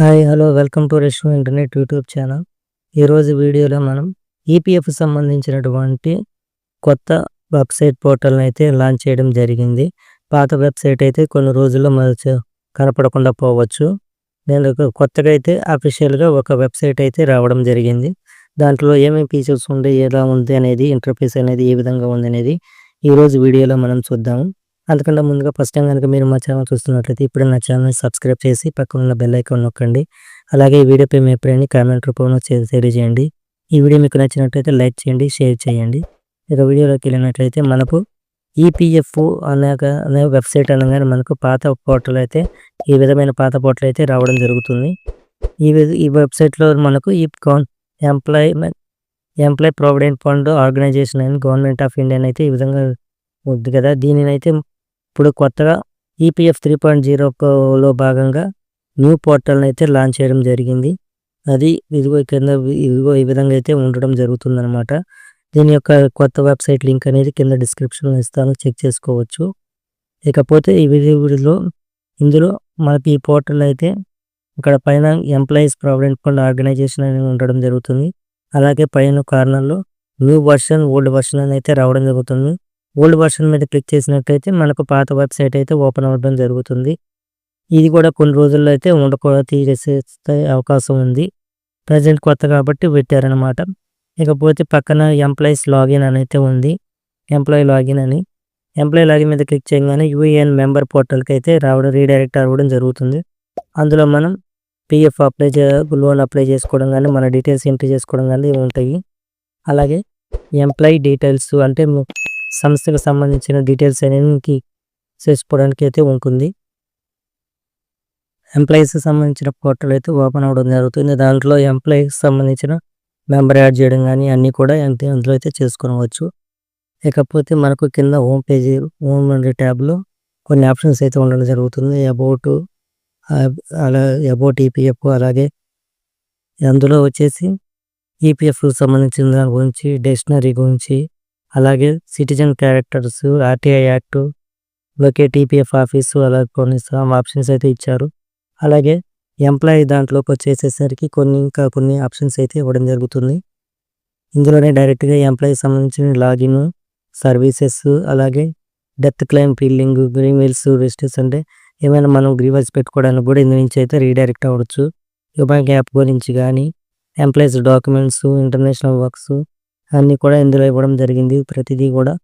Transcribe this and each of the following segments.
Hi hello welcome to resto internet YouTube channel ఈరోజు వీడియోలో మనం ఈపీఎఫ్ సంబంధించినటువంటి కొత్త వెబ్సైట్ పోర్టల్ని అయితే లాంచ్ చేయడం జరిగింది. పాత వెబ్సైట్ అయితే కొన్ని రోజుల్లో మనకు కనపడకుండా పోవచ్చు. నేను కొత్తగా అయితే అఫీషియల్గా ఒక వెబ్సైట్ అయితే రావడం జరిగింది. దాంట్లో ఏమేమి ఫీచర్స్ ఉండే ఎలా ఉంది అనేది ఇంటర్ఫేస్ అనేది ఏ విధంగా ఉంది అనేది ఈరోజు వీడియోలో మనం చూద్దాము అంతకంటే ముందుగా ఫస్ట్ టైం కనుక మీరు మా ఛానల్ చూస్తున్నట్లయితే ఇప్పుడు నా ఛానల్ని సబ్స్క్రైబ్ చేసి పక్కన ఉన్న బెల్ ఐకాన్ నొక్కండి. అలాగే ఈ వీడియోపై మీ ఎప్పుడైనా కామెంట్ రూపంలో తెలియజేయండి. ఈ వీడియో మీకు నచ్చినట్లయితే లైక్ చేయండి షేర్ చేయండి. ఇక వీడియోలోకి వెళ్ళినట్లయితే మనకు ఈపీఎఫ్ఓ అనగా అనే వెబ్సైట్ అనగానే మనకు పాత పోర్టల్ అయితే ఈ విధమైన పాత పోర్టల్ అయితే రావడం జరుగుతుంది. ఈ ఈ వెబ్సైట్లో మనకు ఈ employment employ provident fund organisation and government of India అయితే ఈ విధంగా ఉంది కదా. దీనినైతే ఇప్పుడు కొత్తగా ఈపీఎఫ్ త్రీ పాయింట్ జీరోలో భాగంగా న్యూ పోర్టల్ని అయితే లాంచ్ చేయడం జరిగింది. అది ఇదిగో కింద ఇదిగో ఈ విధంగా అయితే ఉండడం జరుగుతుందనమాట దీని యొక్క కొత్త వెబ్సైట్ లింక్ అనేది కింద డిస్క్రిప్షన్లో ఇస్తాను. చెక్ చేసుకోవచ్చు. ఇకపోతే ఈ వీడియోలో ఇందులో మనకి ఈ పోర్టల్ అయితే ఇక్కడ పైన ఎంప్లాయీస్ ప్రావిడెంట్ ఫండ్ ఆర్గనైజేషన్ అనేది ఉండడం జరుగుతుంది. అలాగే పైన కార్నర్లో న్యూ వర్షన్ ఓల్డ్ వర్షన్ అని అయితే రావడం జరుగుతుంది. ఓల్డ్ వర్షన్ మీద క్లిక్ చేసినట్టయితే మనకు పాత వెబ్సైట్ అయితే ఓపెన్ అవ్వడం జరుగుతుంది. ఇది కూడా కొన్ని రోజుల్లో అయితే ఉండకూడదు తీసేసే అవకాశం ఉంది. ప్రజెంట్ కొత్త కాబట్టి పెట్టారనమాట ఇకపోతే పక్కన ఎంప్లాయీస్ లాగిన్ అని అయితే ఉంది. ఎంప్లాయీ లాగిన్ అని. ఎంప్లాయీ లాగిన్ మీద క్లిక్ చేయగానే యూఏఎన్ మెంబర్ పోర్టల్కి అయితే రావడం రీడైరెక్ట్ అవ్వడం జరుగుతుంది. అందులో మనం పిఎఫ్ అప్లై చే లోన్ అప్లై చేసుకోవడం కానీ మన డీటెయిల్స్ ఎంట్రీ చేసుకోవడం కానీ ఉంటాయి. అలాగే ఎంప్లాయీ డీటెయిల్స్ అంటే సంస్థకు సంబంధించిన డీటెయిల్స్ అనేవి చేసుకోవడానికి అయితే ఉంటుంది. ఎంప్లాయీస్కి సంబంధించిన పోర్టల్ అయితే ఓపెన్ అవ్వడం జరుగుతుంది. దాంట్లో ఎంప్లాయీకి సంబంధించిన మెంబర్ యాడ్ చేయడం కానీ అన్నీ కూడా అందులో అయితే చేసుకోవచ్చు ఇకపోతే మనకు కింద హోమ్ పేజీ హోమ్ ట్యాబ్లో కొన్ని ఆప్షన్స్ అయితే ఉండడం జరుగుతుంది. అబౌట్ అలా అబౌట్ ఈపీఎఫ్ అలాగే అందులో వచ్చేసి ఈపీఎఫ్ సంబంధించిన దాని గురించి డిక్షనరీ గురించి అలాగే citizen characters RTI act locate TPF office అలా కొన్ని ఆప్షన్స్ అయితే ఇచ్చారు. అలాగే ఎంప్లాయీ దాంట్లోకి వచ్చేసేసరికి కొన్ని ఇంకా కొన్ని ఆప్షన్స్ అయితే ఇవ్వడం జరుగుతుంది. ఇందులోనే డైరెక్ట్గా ఎంప్లాయీ సంబంధించిన లాగిన్ సర్వీసెస్ అలాగే డెత్ క్లెయిమ్ ఫీల్డింగ్ గ్రీమెయిల్స్ రిజిస్టర్స్ అంటే ఏమైనా మనం గ్రీవెల్స్ పెట్టుకోవడానికి కూడా ఇందు నుంచి అయితే రీడైరెక్ట్ అవ్వచ్చు. యుబాంక్ యాప్ గురించి కానీ ఎంప్లాయీస్ డాక్యుమెంట్స్ ఇంటర్నేషనల్ వర్క్స్ అన్నీ కూడా ఇందులో ఇవ్వడం జరిగింది. ప్రతిదీ కూడా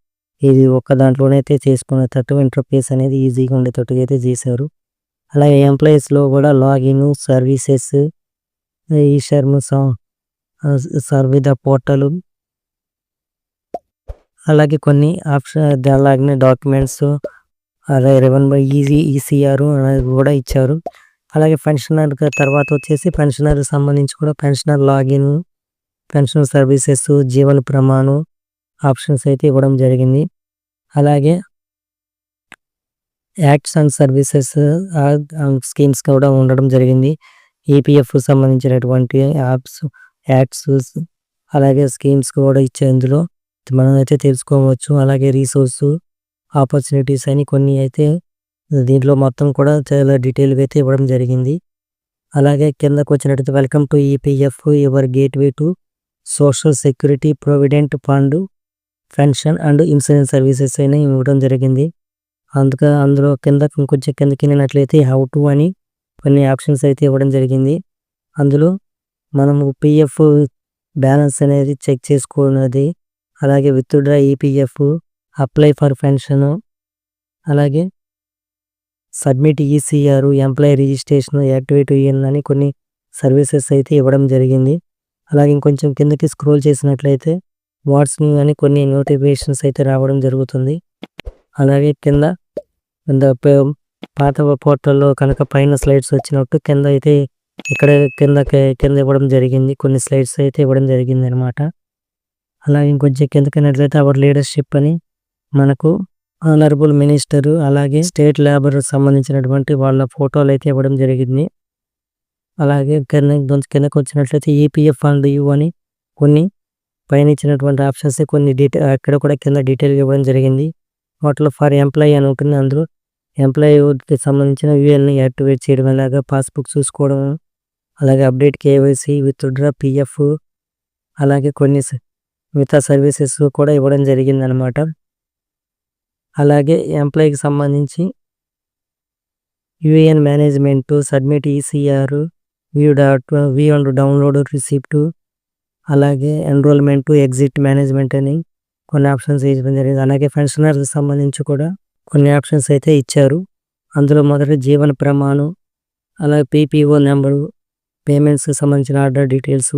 ఇది ఒక్క దాంట్లోనే అయితే చేసుకునేటట్టు ఇంటర్ఫేస్ అనేది ఈజీగా ఉండేటట్టుగా అయితే చేశారు. అలాగే ఎంప్లాయీస్లో కూడా లాగిన్ సర్వీసెస్ ఈ షర్మ్ సర్వీద పోర్టల్ అలాగే కొన్ని ఆప్షన్ అలాగే డాక్యుమెంట్స్ అలాగే రెవెన్యూ ఈజీ ఈసీఆర్ అనేది కూడా ఇచ్చారు. అలాగే పెన్షనర్ తర్వాత వచ్చేసి పెన్షనర్ సంబంధించి కూడా పెన్షనర్ లాగిన్ పెన్షన్ సర్వీసెస్ జీవన ప్రమాణం ఆప్షన్స్ అయితే ఇవ్వడం జరిగింది. అలాగే యాక్ట్స్ అండ్ సర్వీసెస్ స్కీమ్స్ కూడా ఉండడం జరిగింది. ఈపీఎఫ్ సంబంధించినటువంటి యాప్స్ యాక్ట్స్ అలాగే స్కీమ్స్ కూడా ఇచ్చే ఇందులో. మనం అయితే తెలుసుకోవచ్చు. అలాగే రీసోర్స్ ఆపర్చునిటీస్ అని కొన్ని అయితే దీంట్లో మొత్తం కూడా చాలా డీటెయిల్గా అయితే ఇవ్వడం జరిగింది. అలాగే కిందకు వచ్చినట్టు welcome to EPF your gateway to social security provident fund pension and insurance services అయినా ఇవ్వడం జరిగింది. అందుకే అందులో కింద కొంచెం కిందకి వెళ్ళినట్లయితే హౌ టు అని కొన్ని ఆప్షన్స్ అయితే ఇవ్వడం జరిగింది. అందులో మనము పిఎఫ్ బ్యాలెన్స్ అనేది చెక్ చేసుకున్నది. అలాగే withdraw EPF apply for pension అలాగే submit ECR employee registration activate అని కొన్ని సర్వీసెస్ అయితే ఇవ్వడం జరిగింది. అలాగే ఇంకొంచెం కిందకి స్క్రోల్ చేసినట్లయితే వాట్స్ని అని కొన్ని నోటిఫికేషన్స్ అయితే రావడం జరుగుతుంది. అలాగే కింద కింద పాత పోర్టల్లో కనుక పైన స్లైడ్స్ వచ్చినట్టు కింద అయితే ఇక్కడ కింద కింద ఇవ్వడం జరిగింది. కొన్ని స్లైడ్స్ అయితే ఇవ్వడం జరిగింది అనమాట అలాగే ఇంకొంచెం కిందకినట్లయితే అవర్ లీడర్షిప్ అని మనకు ఆనరబుల్ మినిస్టర్ అలాగే స్టేట్ లేబర్ సంబంధించినటువంటి వాళ్ళ ఫోటోలు అయితే ఇవ్వడం జరిగింది. అలాగే కింద కిందకి వచ్చినట్లయితే ఈపీఎఫ్ అండ్ యూ అని కొన్ని పైన ఇచ్చినటువంటి ఆప్షన్స్ కొన్ని డీటెయిల్ అక్కడ కూడా కింద డీటెయిల్ ఇవ్వడం జరిగింది వాటిలో ఫర్ ఎంప్లాయీ అని ఉంటుంది అందులో ఎంప్లాయీకి సంబంధించిన యూఎల్ని యాక్టివేట్ చేయడం అలాగా పాస్బుక్ చూసుకోవడం అలాగే అప్డేట్ కేవైసీ విత్‌డ్రా పీఎఫ్ అలాగే కొన్ని స మిగతా సర్వీసెస్ కూడా ఇవ్వడం జరిగిందనమాట. అలాగే ఎంప్లాయీకి సంబంధించి UAN management, submit ECR, view dot view and download receipt అలాగే ఎన్రోల్‌మెంట్, ఎగ్జిట్ మేనేజ్‌మెంట్ అని కొన్ని ఆప్షన్స్ ఇవ్వడం జరిగింది. అలాగే పెన్షనర్స్‌కి సంబంధించి కూడా కొన్ని ఆప్షన్స్ అయితే ఇచ్చారు. అందులో మొదటి జీవన ప్రమాణం, అలాగే పీపీఓ నెంబరు, పేమెంట్స్‌కి సంబంధించిన ఆర్డర్ డీటెయిల్స్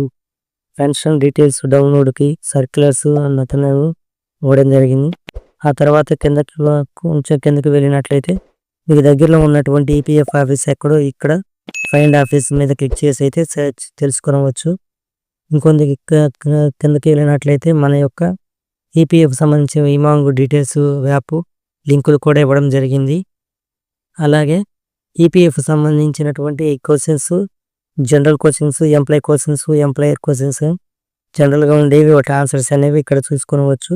పెన్షన్ డీటెయిల్స్ డౌన్‌లోడ్‌కి సర్క్యులర్స్ అతను ఇవ్వడం జరిగింది. ఆ తర్వాత కిందకి కొంచెం కిందకి వెళ్ళినట్లయితే మీకు దగ్గరలో ఉన్నటువంటి ఈపీఎఫ్ ఆఫీస్ ఎక్కడో ఇక్కడ ఫైండ్ ఆఫీస్ మీద క్లిక్ చేసి అయితే సెర్చ్ తెలుసుకోవచ్చు ఇంకొంది కిందకి వెళ్ళినట్లయితే మన యొక్క ఈపీఎఫ్ సంబంధించిన ఇమాంగ్ డీటెయిల్స్ యాప్ లింకులు కూడా ఇవ్వడం జరిగింది. అలాగే ఈపీఎఫ్ సంబంధించినటువంటి questions general questions employ questions employer questions జనరల్‌గా ఉండేవి వాటి ఆన్సర్స్ అనేవి ఇక్కడ చూసుకోవచ్చు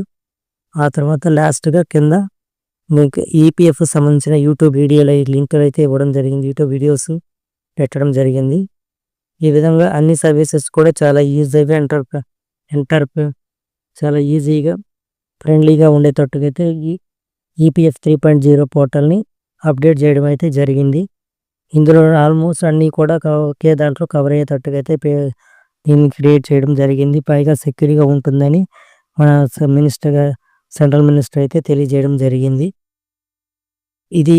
ఆ తర్వాత లాస్ట్‌గా కింద మీకు ఈపీఎఫ్ సంబంధించిన యూట్యూబ్ వీడియోలు లింకులు అయితే ఇవ్వడం జరిగింది. యూట్యూబ్ వీడియోస్ పెట్టడం జరిగింది. ఈ విధంగా అన్ని సర్వీసెస్ కూడా చాలా ఈజీగా ఎంటర్ ఎంటర్ చాలా ఈజీగా ఫ్రెండ్లీగా ఉండేటట్టుగా అయితే ఈ ఈపీఎఫ్ త్రీ పాయింట్ జీరో పోర్టల్‌ని అప్డేట్ చేయడం అయితే జరిగింది. ఇందులో ఆల్మోస్ట్ అన్నీ కూడా ఒకే దాంట్లో కవర్ అయ్యేటట్టుగా అయితే పే దీన్ని క్రియేట్ చేయడం జరిగింది. పైగా సెక్యూర్‌గా ఉంటుందని మన మినిస్టర్ సెంట్రల్ మినిస్టర్ అయితే తెలియజేయడం జరిగింది. ఇది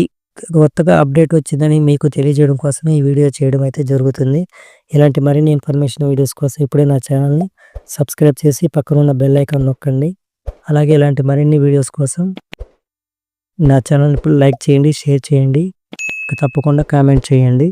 కొత్తగా అప్డేట్ వచ్చిందని మీకు తెలియజేయడం కోసమే ఈ వీడియో చేయడం అయితే జరుగుతుంది. ఇలాంటి మరిన్ని ఇన్ఫర్మేషన్ వీడియోస్ కోసం ఇప్పుడే నా ఛానల్‌ని సబ్స్క్రైబ్ చేసి పక్కన ఉన్న బెల్ ఐకాన్ నొక్కండి. అలాగే ఇలాంటి మరిన్ని వీడియోస్ కోసం నా ఛానల్‌ని ఇప్పుడు లైక్ చేయండి, షేర్ చేయండి. తప్పకుండా కామెంట్ చేయండి.